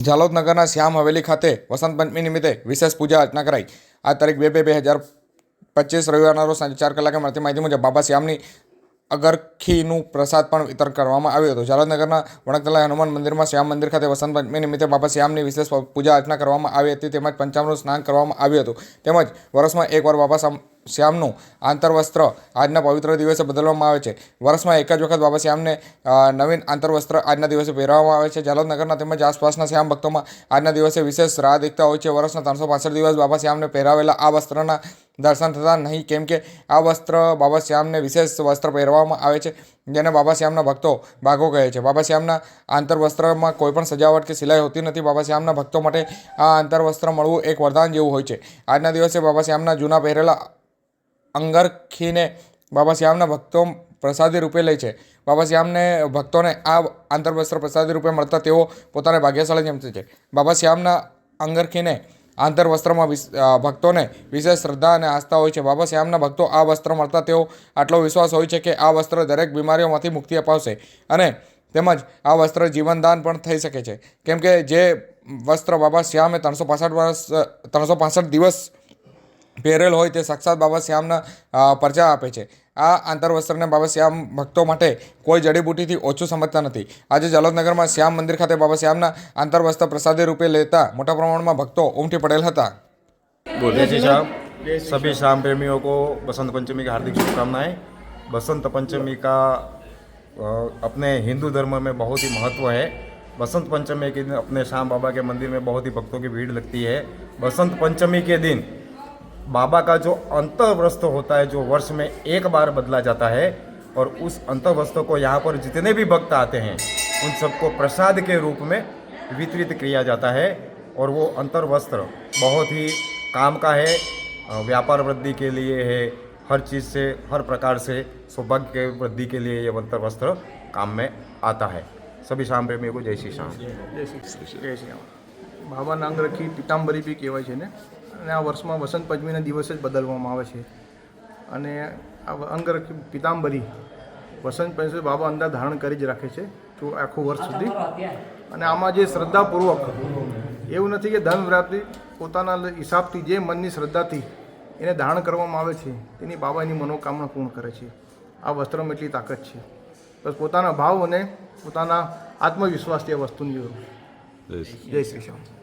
ઝાલોદ નગરના શ્યામ હવેલી ખાતે વસંત પંચમી નિમિત્તે વિશેષ પૂજા અર્ચના કરાઈ. આ તારીખ બે બે બે હજાર પચીસ રવિવારના રોજ સાંજે ચાર કલાકે મળતી માહિતી મુજબ બાબા શ્યામની અગરખીનું પ્રસાદ પણ વિતરણ કરવામાં આવ્યું હતું. જાલોદ નગરના વણકતલા હનુમાન મંદિરમાં શ્યામ મંદિર ખાતે વસંત પંચમી નિમિત્તે બાબા શ્યામની વિશેષ પૂજા અર્ચના કરવામાં આવી હતી. તેમજ પંચામૃત સ્નાન કરવામાં આવ્યું હતું. તેમજ વર્ષમાં એકવાર બાબા શ્યામનું આંતરવસ્ત્ર આજના પવિત્ર દિવસે બદલવામાં આવે છે. વર્ષમાં એક જ વખત બાબા શ્યામને નવીન આંતરવસ્ત્ર આજના દિવસે પહેરવામાં આવે છે. જાલોદનગરના તેમજ આસપાસના શ્યામ ભક્તોમાં આજના દિવસે વિશેષ રાહ દેખતા હોય છે. વર્ષના ત્રણસો દિવસ બાબા શ્યામને પહેરાવેલા આ વસ્ત્રના દર્શન થતા નહીં, કેમ કે આ વસ્ત્ર બાબા શ્યામને વિશેષ વસ્ત્ર પહેરવામાં આવે છે, જેને બાબા શ્યામના ભક્તો ભાગો કહે છે. બાબા શ્યામના આંતરવસ્ત્રમાં કોઈપણ સજાવટ કે સિલાઈ હોતી નથી. બાબા શ્યામના ભક્તો માટે આ આંતરવસ્ત્ર મળવું એક વરદાન જેવું હોય છે. આજના દિવસે બાબા શ્યામના જૂના પહેરેલા અંગરખીને બાબા શ્યામના ભક્તો પ્રસાદી રૂપે લે છે. બાબા શ્યામને ભક્તોને આ આંતરવસ્ત્ર પ્રસાદી રૂપે મળતા તેઓ પોતાને ભાગ્યશાળી સમજે છે. બાબા શ્યામના અંગરખીને આંતરવસ્ત્રમાં ભક્તોને વિશેષ શ્રદ્ધા અને આસ્થા હોય છે. બાબા શ્યામના ભક્તો આ વસ્ત્ર મળતા તેઓ આટલો વિશ્વાસ હોય છે કે આ વસ્ત્ર દરેક બીમારીઓમાંથી મુક્તિ અપાવશે અને તેમજ આ વસ્ત્ર જીવનદાન પણ થઈ શકે છે. કેમ કે જે વસ્ત્ર બાબા શ્યામે ત્રણસો પાસઠ વર્ષ, ત્રણસો પાસઠ દિવસ પહેરેલ હોય તે સાક્ષાત બાબા શ્યામના અ, પરચા આપે છે આ આંતરવસ્ત્રને બાબા શ્યામ ભક્તો માટે કોઈ જડીબુટીથી ઓછું સમજતા નથી આજે જલોદનગરમાં શ્યામ મંદિર ખાતે બાબા શ્યામના આંતરવસ્ત્ર પ્રસાદી રૂપે લેતા મોટા પ્રમાણમાં ભક્તો ઉમટી પડેલ હતા जय श्री श्याम सभी शाम प्रेमियों को बसंत पंचमी की हार्दिक शुभकामनाएं बसंत पंचमी का अ, अपने हिंदू धर्म में बहुत ही महत्व है बसंत पंचमी के दिन अपने श्याम बाबा के मंदिर में बहुत ही भक्तों की भीड़ लगती है बसंत पंचमी के दिन बाबा का जो अंतर्वस्त्र होता है, जो वर्ष में एक बार बदला जाता है, और उस अंतर्वस्त्र को यहाँ पर जितने भी भक्त आते हैं, उन सबको प्रसाद के रूप में वितरित किया जाता है, और वो अंतर्वस्त्र बहुत ही काम का है व्यापार वृद्धि के लिए है, हर चीज़ से, हर प्रकार से सौभाग्य के वृद्धि के लिए ये अंतर वस्त्र काम में आता है। सभी शाम प्रेमियों को जय श्री श्याम। जय श्री जय श्री बाबा नांग रखी पीताम्बरी भी कहवाय है અને આ વર્ષમાં વસંત પંચમીના દિવસે જ બદલવામાં આવે છે. અને આ અંગર પિતાંબરી વસંત પંચમી બાબા અંદર ધારણ કરી જ રાખે છે તો આખું વર્ષ સુધી. અને આમાં જે શ્રદ્ધાપૂર્વક એવું નથી કે ધન પ્રાપ્તિ પોતાના હિસાબથી જે મનની શ્રદ્ધાથી એને ધારણ કરવામાં આવે છે તેની બાબા એની મનોકામના પૂર્ણ કરે છે. આ વસ્ત્રમાં એટલી તાકાત છે. બસ પોતાના ભાવ અને પોતાના આત્મવિશ્વાસથી આ વસ્તુની જરૂર. જય શ્રી શ્યામ